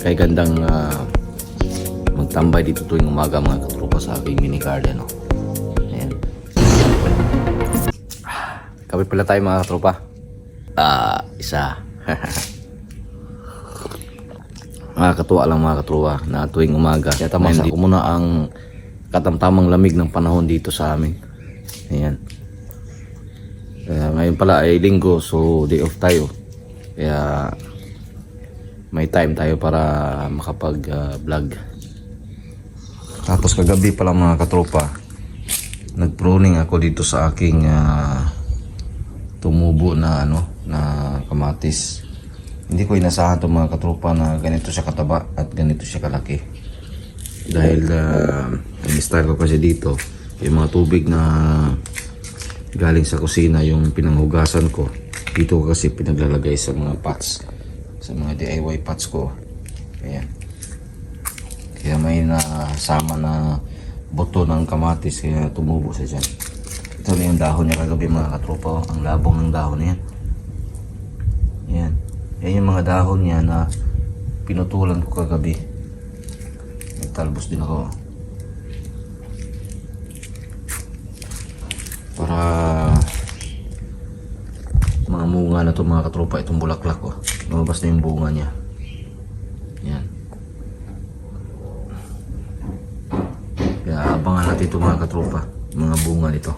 kay gandang ah, magtambay dito tuwing umaga mga katropa sa aking mini garden. Oh. Ayan. Kapit pala tayo mga katropa. Ah, isa. Nakakatuwa lang mga katropa na tuwing umaga. Kaya tamasa ko muna ang katamtamang lamig ng panahon dito sa amin. Ayan. Kaya ngayon pala ay linggo so day off tayo. Kaya may time tayo para makapag-vlog. Tapos kagabi pala mga katropa, nag-pruning ako dito sa aking ah, tumubo na ano na kamatis. Hindi ko inasahan itong mga katropa na ganito siya kataba at ganito siya kalaki. Dahil uh, ang style ko kasi dito, yung mga tubig na galing sa kusina, yung pinanghugasan ko, dito kasi pinaglalagay sa mga pots, sa mga DIY pots ko. Ayan. Kaya may nasama na buto ng kamatis kaya tumubo siya dyan. Ito na yung dahon niya kagabi mga katropa. oh. Ang labong ng dahon na yan. Yan. Yung mga dahon niya na pinutulan ko kagabi. Nagtalbos din ako. Para mga bunga na to mga katropa itong bulaklak ko. Lumabas na yung bunga niya. Yan. Kaya abangan natin ito mga katropa. Mga bunga nito.